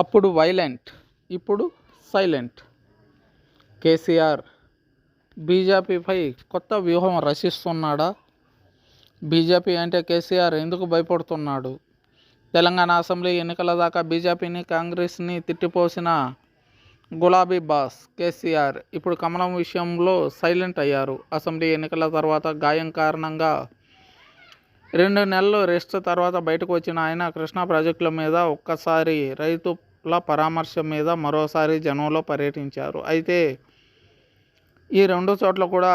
అప్పుడు వైలెంట్ ఇప్పుడు సైలెంట్. కేసీఆర్ బీజేపీపై కొత్త వ్యూహం రచిస్తున్నాడా? బీజేపీ అంటే కేసీఆర్ ఎందుకు భయపడుతున్నాడు? తెలంగాణ అసెంబ్లీ ఎన్నికల దాకా బీజేపీని కాంగ్రెస్ని తిట్టిపోసిన గులాబీ బాస్ కేసీఆర్ ఇప్పుడు కమలం విషయంలో సైలెంట్ అయ్యారు. అసెంబ్లీ ఎన్నికల తర్వాత గాయం కారణంగా రెండు నెలలు రెస్ట్ తర్వాత బయటకు వచ్చిన ఆయన కృష్ణా ప్రాజెక్టుల మీద ఒక్కసారి రైతుల పరామర్శ మీద మరోసారి జనంలో పర్యటించారు. అయితే ఈ రెండు చోట్ల కూడా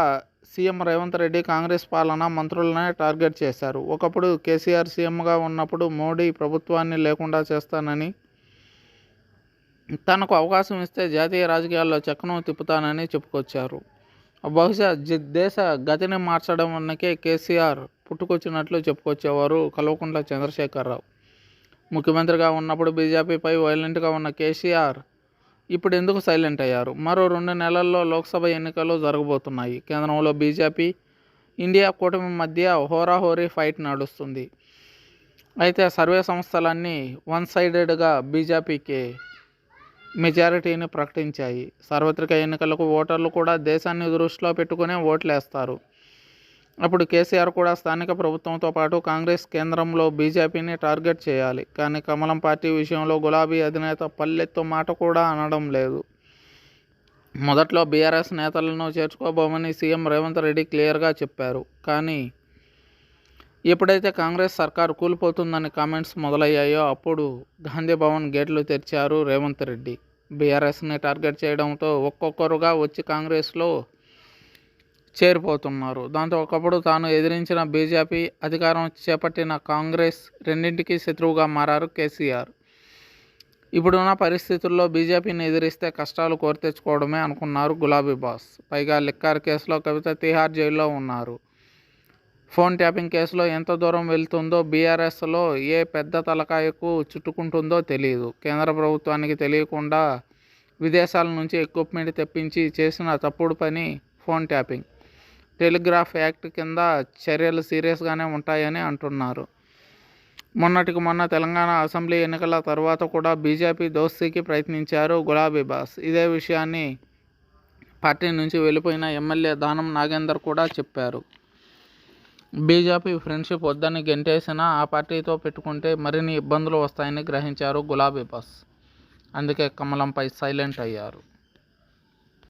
సీఎం రేవంత్ రెడ్డి కాంగ్రెస్ పాలన మంత్రులనే టార్గెట్ చేశారు. ఒకప్పుడు కేసీఆర్ సీఎంగా ఉన్నప్పుడు మోడీ ప్రభుత్వాన్ని లేకుండా చేస్తానని తనకు అవకాశం ఇస్తే జాతీయ రాజకీయాల్లో చక్కను తిప్పుతానని చెప్పుకొచ్చారు. బహుశా దేశ గతిని మార్చడం వన్నకే కేసీఆర్ పుట్టుకొచ్చినట్లు చెప్పుకొచ్చేవారు కల్వకుంట్ల చంద్రశేఖరరావు. ముఖ్యమంత్రిగా ఉన్నప్పుడు బీజేపీపై వైలెంట్గా ఉన్న కేసీఆర్ ఇప్పుడు ఎందుకు సైలెంట్ అయ్యారు? మరో రెండు నెలల్లో లోక్సభ ఎన్నికలు జరగబోతున్నాయి. కేంద్రంలో బీజేపీ ఇండియా కూటమి మధ్య హోరాహోరీ ఫైట్ నడుస్తుంది. అయితే సర్వే సంస్థలన్నీ వన్ సైడెడ్గా బీజేపీకి మెజారిటీని ప్రకటించాయి. సార్వత్రిక ఎన్నికలకు ఓటర్లు కూడా దేశాన్ని దృష్టిలో పెట్టుకునే ఓట్లేస్తారు. అప్పుడు కేసీఆర్ కూడా స్థానిక ప్రభుత్వంతో పాటు కాంగ్రెస్ కేంద్రంలో బీజేపీని టార్గెట్ చేయాలి. కానీ కమలం పార్టీ విషయంలో గులాబీ అధినేత పల్లెత్తు మాట కూడా అనడం లేదు. మొదట్లో బీఆర్ఎస్ నేతలను చేర్చుకోబోమని సీఎం రేవంత్ రెడ్డి క్లియర్గా చెప్పారు. కానీ ఎప్పుడైతే కాంగ్రెస్ సర్కారు కూలిపోతుందని కామెంట్స్ మొదలయ్యాయో అప్పుడు గాంధీ భవన్ గేట్లు తెరిచారు రేవంత్ రెడ్డి. బీఆర్ఎస్ని టార్గెట్ చేయడంతో ఒక్కొక్కరుగా వచ్చి కాంగ్రెస్లో చేరిపోతున్నారు. దాంతో ఒకప్పుడు తాను ఎదిరించిన బీజేపీ అధికారం చేపట్టిన కాంగ్రెస్ రెండింటికి శత్రువుగా మారారు కేసీఆర్. ఇప్పుడున్న పరిస్థితుల్లో బీజేపీని ఎదిరిస్తే కష్టాలు కోరితెచ్చుకోవడమే అనుకున్నారు గులాబీ బాస్. పైగా లిక్కార్ కేసులో కవిత తిహార్ జైల్లో ఉన్నారు. ఫోన్ ట్యాపింగ్ కేసులో ఎంత దూరం వెళ్తుందో బీఆర్ఎస్లో ఏ పెద్ద తలకాయకు చుట్టుకుంటుందో తెలియదు కేంద్ర ప్రభుత్వానికి తెలియకుండా విదేశాల నుంచి ఎక్విప్మెంట్ తెప్పించి చేసిన తప్పుడు పని ఫోన్ ట్యాపింగ్. టెలిగ్రాఫ్ యాక్ట్ కింద చర్యలు సీరియస్గానే ఉంటాయని అంటున్నారు. మొన్నటికి మొన్న తెలంగాణ అసెంబ్లీ ఎన్నికల తర్వాత కూడా బీజేపీ దోస్తీకి ప్రయత్నించారు గులాబీ బాస్. ఇదే విషయాన్ని పార్టీ నుంచి వెళ్ళిపోయిన ఎమ్మెల్యే దానం నాగేందర్ కూడా చెప్పారు. బీజేపీ ఫ్రెండ్షిప్ వద్దని గెంటేసినా ఆ పార్టీతో పెట్టుకుంటే మరిన్ని ఇబ్బందులు వస్తాయని గ్రహించారు గులాబీ బాస్. అందుకే కమలంపై సైలెంట్ అయ్యారు.